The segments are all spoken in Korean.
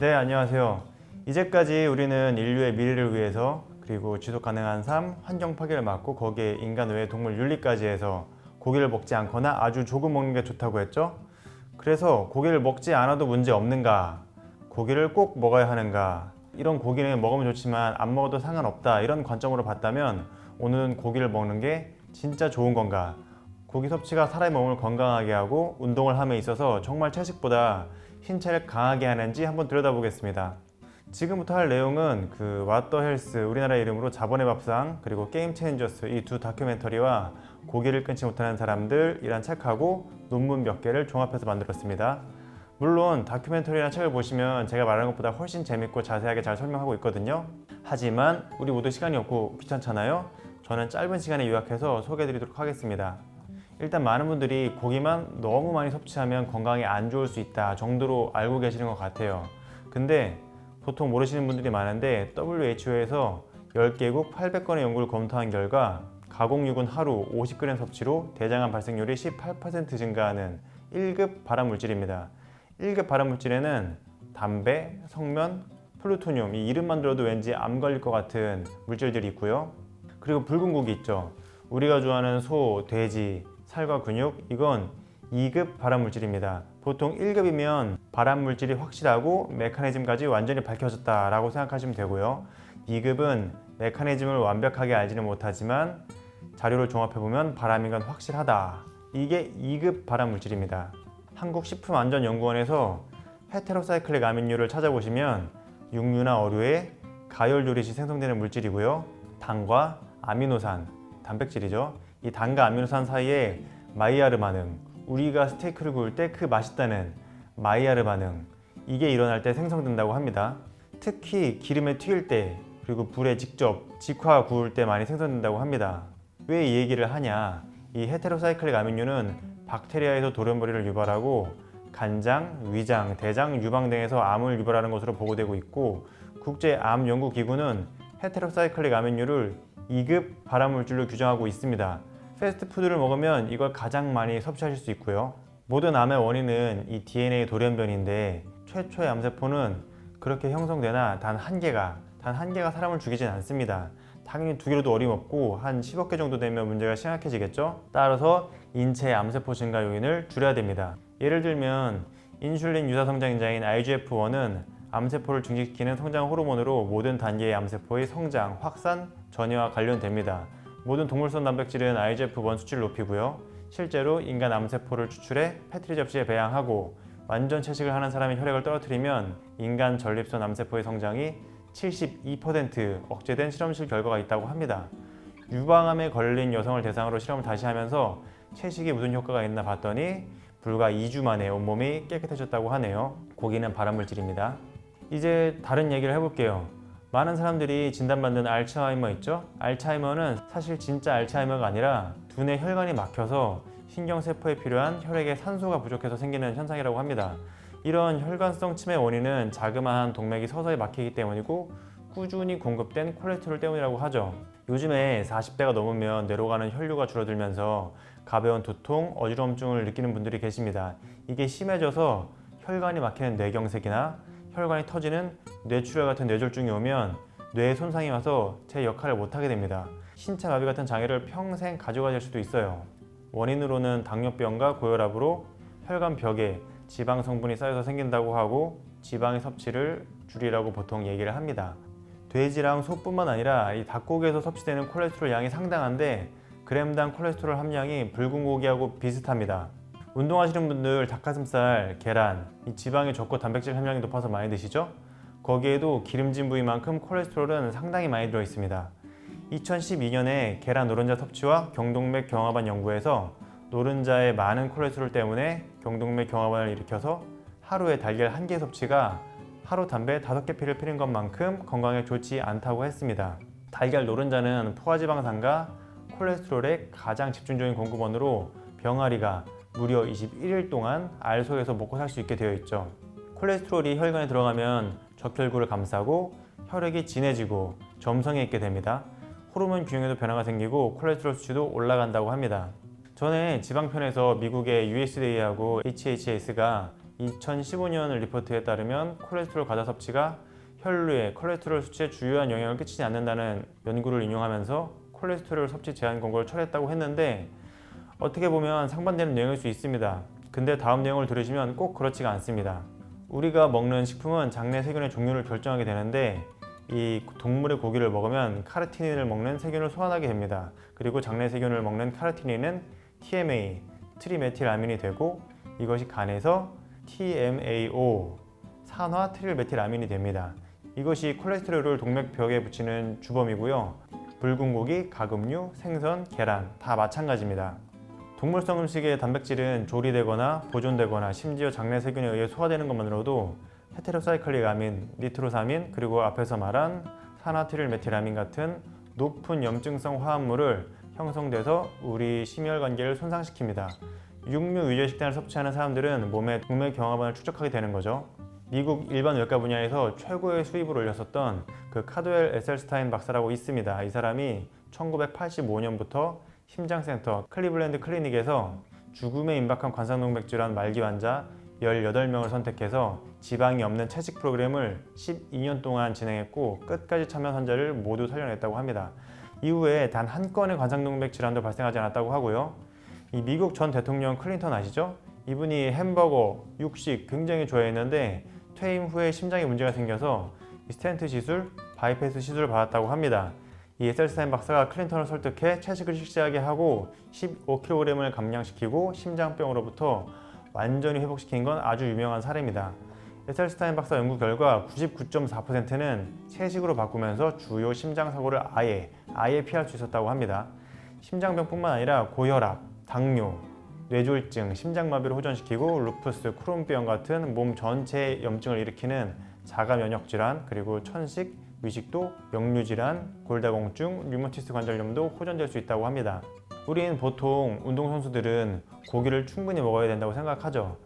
네, 안녕하세요. 이제까지 우리는 인류의 미래를 위해서 그리고 지속 가능한 삶, 환경 파괴를 막고 거기에 인간 외의 동물 윤리까지 해서 고기를 먹지 않거나 아주 조금 먹는 게 좋다고 했죠. 그래서 고기를 먹지 않아도 문제 없는가? 고기를 꼭 먹어야 하는가? 이런 고기는 먹으면 좋지만 안 먹어도 상관없다. 이런 관점으로 봤다면 오늘은 고기를 먹는 게 진짜 좋은 건가? 고기 섭취가 사람의 몸을 건강하게 하고 운동을 함에 있어서 정말 채식보다 신체를 강하게 하는지 한번 들여다보겠습니다. 지금부터 할 내용은 그 왓더 헬스 우리나라 이름으로 자본의 밥상 그리고 게임 체인저스 이 두 다큐멘터리와 고기를 끊지 못하는 사람들이란 책하고 논문 몇 개를 종합해서 만들었습니다. 물론 다큐멘터리나 책을 보시면 제가 말하는 것보다 훨씬 재밌고 자세하게 잘 설명하고 있거든요. 하지만 우리 모두 시간이 없고 귀찮잖아요. 저는 짧은 시간에 요약해서 소개해드리도록 하겠습니다. 일단 많은 분들이 고기만 너무 많이 섭취하면 건강에 안 좋을 수 있다 정도로 알고 계시는 것 같아요. 근데 보통 모르시는 분들이 많은데 WHO에서 10개국 800건의 연구를 검토한 결과 가공육은 하루 50g 섭취로 대장암 발생률이 18% 증가하는 1급 발암물질입니다. 1급 발암물질에는 담배, 성면, 플루토늄 이 이름만 들어도 왠지 암 걸릴 것 같은 물질들이 있고요. 그리고 붉은 고기 있죠. 우리가 좋아하는 소, 돼지, 살과 근육 이건 2급 발암물질입니다. 보통 1급이면 발암물질이 확실하고 메커니즘까지 완전히 밝혀졌다라고 생각하시면 되고요. 2급은 메커니즘을 완벽하게 알지는 못하지만 자료를 종합해보면 발암인 건 확실하다. 이게 2급 발암물질입니다. 한국식품안전연구원에서 헤테로사이클릭 아민류를 찾아보시면 육류나 어류에 가열 조리 시 생성되는 물질이고요. 당과 아미노산, 단백질이죠. 이 당과 아미노산 사이에 마이야르 반응, 우리가 스테이크를 구울 때 그 맛있다는 마이야르 반응, 이게 일어날 때 생성된다고 합니다. 특히 기름에 튀길 때 그리고 불에 직접 직화 구울 때 많이 생성된다고 합니다. 왜 이 얘기를 하냐? 이 헤테로사이클릭 아민류는 박테리아에서 돌연변이를 유발하고 간장, 위장, 대장, 유방 등에서 암을 유발하는 것으로 보고되고 있고 국제 암 연구 기구는 헤테로사이클릭 아민류를 2급 발암물질로 규정하고 있습니다. 패스트푸드를 먹으면 이걸 가장 많이 섭취하실 수 있고요. 모든 암의 원인은 이 DNA 돌연변인데 최초의 암세포는 그렇게 형성되나 단 한 개가 단 한 개가 사람을 죽이진 않습니다. 당연히 두 개로도 어림없고 한 10억 개 정도 되면 문제가 심각해지겠죠. 따라서 인체 암세포 증가 요인을 줄여야 됩니다. 예를 들면 인슐린 유사 성장인자인 IGF-1은 암세포를 증식시키는 성장 호르몬으로 모든 단계의 암세포의 성장, 확산, 전이와 관련됩니다. 모든 동물성 단백질은 IGF-1 수치를 높이고요. 실제로 인간 암세포를 추출해 패트리 접시에 배양하고 완전 채식을 하는 사람의 혈액을 떨어뜨리면 인간 전립선 암세포의 성장이 72% 억제된 실험실 결과가 있다고 합니다. 유방암에 걸린 여성을 대상으로 실험을 다시 하면서 채식이 무슨 효과가 있나 봤더니 불과 2주 만에 온몸이 깨끗해졌다고 하네요. 고기는 발암물질입니다. 이제 다른 얘기를 해볼게요. 많은 사람들이 진단받는 알츠하이머 있죠? 알츠하이머는 사실 진짜 알츠하이머가 아니라 두뇌 혈관이 막혀서 신경세포에 필요한 혈액에 산소가 부족해서 생기는 현상이라고 합니다. 이런 혈관성 치매 원인은 자그마한 동맥이 서서히 막히기 때문이고 꾸준히 공급된 콜레스테롤 때문이라고 하죠. 요즘에 40대가 넘으면 뇌로 가는 혈류가 줄어들면서 가벼운 두통, 어지러움증을 느끼는 분들이 계십니다. 이게 심해져서 혈관이 막히는 뇌경색이나 혈관이 터지는 뇌출혈 같은 뇌졸중이 오면 뇌에 손상이 와서 제 역할을 못하게 됩니다. 신체 마비 같은 장애를 평생 가져가 질 수도 있어요. 원인으로는 당뇨병과 고혈압으로 혈관 벽에 지방 성분이 쌓여서 생긴다고 하고 지방의 섭취를 줄이라고 보통 얘기를 합니다. 돼지랑 소뿐만 아니라 이 닭고기에서 섭취되는 콜레스테롤 양이 상당한데 그램당 콜레스테롤 함량이 붉은 고기하고 비슷합니다. 운동하시는 분들 닭가슴살, 계란, 이 지방이 적고 단백질 함량이 높아서 많이 드시죠? 거기에도 기름진 부위만큼 콜레스테롤은 상당히 많이 들어 있습니다. 2012년에 계란 노른자 섭취와 경동맥 경화반 연구에서 노른자의 많은 콜레스테롤 때문에 경동맥 경화반을 일으켜서 하루에 달걀 한 개 섭취가 하루 담배 다섯 개 피를 피는 것만큼 건강에 좋지 않다고 했습니다. 달걀 노른자는 포화지방산과 콜레스테롤의 가장 집중적인 공급원으로 병아리가 무려 21일 동안 알 속에서 먹고 살 수 있게 되어 있죠. 콜레스테롤이 혈관에 들어가면 적혈구를 감싸고 혈액이 진해지고 점성이 있게 됩니다. 호르몬 균형에도 변화가 생기고 콜레스테롤 수치도 올라간다고 합니다. 전에 지방편에서 미국의 USDA하고 HHS가 2015년 리포트에 따르면 콜레스테롤 과다 섭취가 혈류에 콜레스테롤 수치에 주요한 영향을 끼치지 않는다는 연구를 인용하면서 콜레스테롤 섭취 제한 권고를 철회했다고 했는데 어떻게 보면 상반되는 내용일 수 있습니다. 근데 다음 내용을 들으시면 꼭 그렇지가 않습니다. 우리가 먹는 식품은 장내 세균의 종류를 결정하게 되는데 이 동물의 고기를 먹으면 카르티닌을 먹는 세균을 소환하게 됩니다. 그리고 장내 세균을 먹는 카르티닌은 TMA, 트리메틸아민이 되고 이것이 간에서 TMAO, 산화 트릴메틸아민이 됩니다. 이것이 콜레스테롤을 동맥벽에 붙이는 주범이고요. 붉은 고기, 가금류, 생선, 계란 다 마찬가지입니다. 동물성 음식의 단백질은 조리되거나 보존되거나 심지어 장내 세균에 의해 소화되는 것만으로도 헤테로사이클릭 아민, 니트로사민 그리고 앞에서 말한 산화트릴메틸아민 같은 높은 염증성 화합물을 형성돼서 우리 심혈관계를 손상시킵니다. 육류 위주의 식단을 섭취하는 사람들은 몸의 동맥 경화반을 축적하게 되는 거죠. 미국 일반 외과 분야에서 최고의 수입을 올렸었던 그 카도엘 에셀스타인 박사라고 있습니다. 이 사람이 1985년부터 심장센터 클리블랜드 클리닉에서 죽음에 임박한 관상동맥 질환 말기 환자 18명을 선택해서 지방이 없는 채식 프로그램을 12년 동안 진행했고 끝까지 참여 환자를 모두 살려냈다고 합니다. 이후에 단 한 건의 관상동맥 질환도 발생하지 않았다고 하고요. 이 미국 전 대통령 클린턴 아시죠? 이분이 햄버거, 육식 굉장히 좋아했는데 퇴임 후에 심장에 문제가 생겨서 이 스텐트 시술, 바이패스 시술을 받았다고 합니다. 이 에셀스타인 박사가 클린턴을 설득해 채식을 실시하게 하고 15kg을 감량시키고 심장병으로부터 완전히 회복시킨 건 아주 유명한 사례입니다. 에셀스타인 박사 연구 결과 99.4%는 채식으로 바꾸면서 주요 심장 사고를 아예 아예 피할 수 있었다고 합니다. 심장병뿐만 아니라 고혈압, 당뇨, 뇌졸중, 심장마비를 호전시키고 루푸스, 크론병 같은 몸 전체의 염증을 일으키는 자가 면역 질환 그리고 천식, 위식도, 역류 질환, 골다공증, 류마티스 관절염도 호전될 수 있다고 합니다. 우린 보통 운동선수들은 고기를 충분히 먹어야 된다고 생각하죠.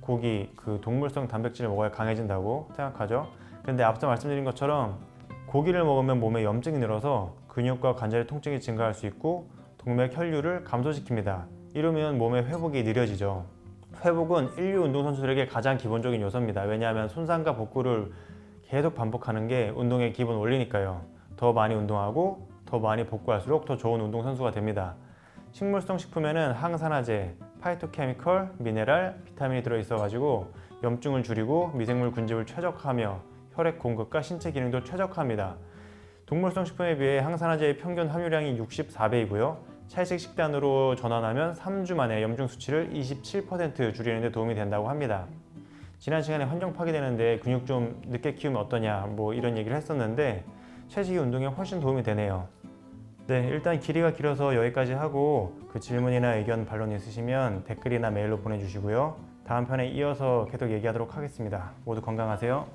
고기, 그 동물성 단백질을 먹어야 강해진다고 생각하죠. 근데 앞서 말씀드린 것처럼 고기를 먹으면 몸에 염증이 늘어서 근육과 관절의 통증이 증가할 수 있고 동맥 혈류를 감소시킵니다. 이러면 몸의 회복이 느려지죠. 회복은 인류 운동선수들에게 가장 기본적인 요소입니다. 왜냐하면 손상과 복구를 계속 반복하는 게 운동의 기본 원리니까요. 더 많이 운동하고 더 많이 복구할수록 더 좋은 운동선수가 됩니다. 식물성 식품에는 항산화제, 파이토케미컬, 미네랄, 비타민이 들어있어가지고 염증을 줄이고 미생물 군집을 최적화하며 혈액 공급과 신체 기능도 최적화합니다. 동물성 식품에 비해 항산화제의 평균 함유량이 64배이고요. 채식 식단으로 전환하면 3주 만에 염증 수치를 27% 줄이는 데 도움이 된다고 합니다. 지난 시간에 환경 파괴되는데 근육 좀 늦게 키우면 어떠냐 뭐 이런 얘기를 했었는데 채식이 운동에 훨씬 도움이 되네요. 네, 일단 길이가 길어서 여기까지 하고 그 질문이나 의견 반론 있으시면 댓글이나 메일로 보내주시고요. 다음 편에 이어서 계속 얘기하도록 하겠습니다. 모두 건강하세요.